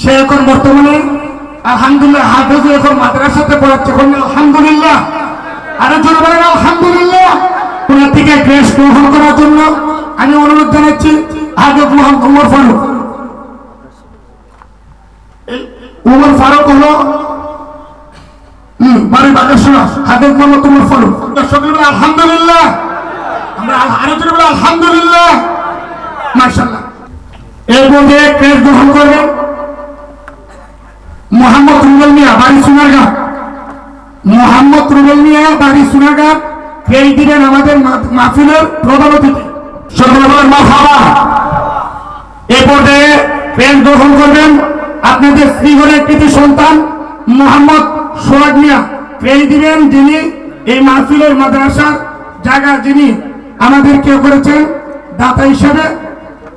সে এখন বর্তমানে মাদ্রাসাতে পড়াচ্ছে। এখন আলহামদুলিল্লাহ। আরও জোরে থেকে আমি অনুরোধ জানাচ্ছি হাফেজ মোহাম্মদ উমর ফারুক। উমর ফারুক হলো বাড়ি বাগেশ্বরা হাফেজ মোহাম্মদ উমর ফারুক। সকলে আলহামদুলিল্লাহ। আমরা আরও জোরে বলে আলহামদুলিল্লাহ। এর আমাদের আপনাদের শ্রীঘরের কৃতি সন্তান মোহাম্মদ সোহাগ মিয়া। ক্রেজ দিবেন যিনি এই মাহফিলের মাদ্রাসার জায়গা যিনি আমাদেরকে করেছেন, দাতা হিসেবে।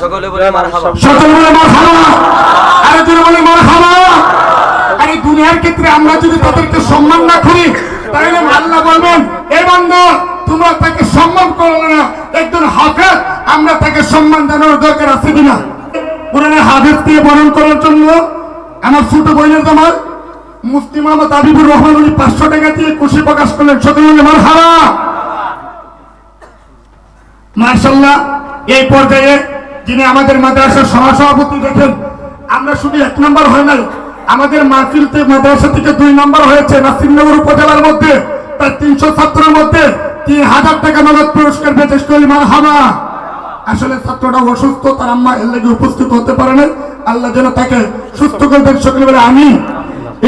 সকলে বলে মারহাবা। সকল বলে মারহাবা। আরে জোরে বলে মারহাবা। আর দুনিয়ার ক্ষেত্রে আমরা যদি তাদেরকে সম্মান না করি তাহলে আল্লাহ বলবেন এ বান্দা তোমরা তাকে সম্মান করো না। একজন হাফেজ আমরা তাকে সম্মান জানানোর দরকার আছে কিনা? কোরআনের হাফেজ দিয়ে বরণ করার জন্য আমার ছোট বোনের তোমার মুফতি মোহাম্মদ আবিবুর রহমান উনি পাঁচশো টাকা দিয়ে খুশি প্রকাশ করলেন। সকল বলে মারহাবা। মার্শাল্লাহ এই পর্যায়ে যিনি আমাদের মাদ্রাসার সহসভাপতি দেখেন, আমরা শুধু এক নম্বর হয় নাই, আমাদের মাহফিলতে মাদ্রাসা থেকে দুই নম্বর হয়েছে নাসিমনগর উপজেলার মধ্যে প্রায় তিনশো ছাত্রের মধ্যে তিন হাজার টাকা নগদ পুরস্কার পেয়েছে করি মার আসলে ছাত্রটা অসুস্থ, তার আম্মা এর লাগে উপস্থিত হতে পারে না আল্লাহ যেন তাকে সুস্থ করবেন সকলে বলে আমি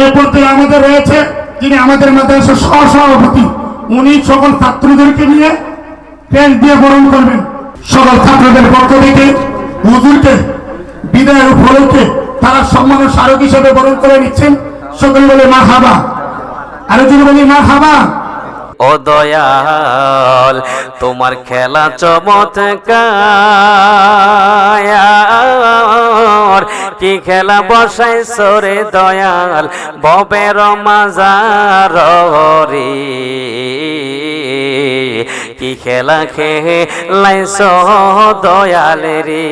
এই পর্যায়ে আমাদের রয়েছে যিনি আমাদের মাদ্রাসার সহসভাপতি, উনি সকল ছাত্রদেরকে নিয়ে তেল দিয়ে বরণ করবেন। সকল ছাত্রদের পক্ষ থেকে হুজুরকে, বিদায়ের উপলক্ষে তারা সম্মানের স্মারক হিসেবে বরণ করে নিচ্ছেন। সকলে বলে মা হাবা আরও যদি বলি মা হাবা ও দয়াল, তোমার খেলা চমৎকার। কি খেলা বসাই সরে দয়াল ববের মাজার রে কি খেলা খেলাইছ দয়াল রে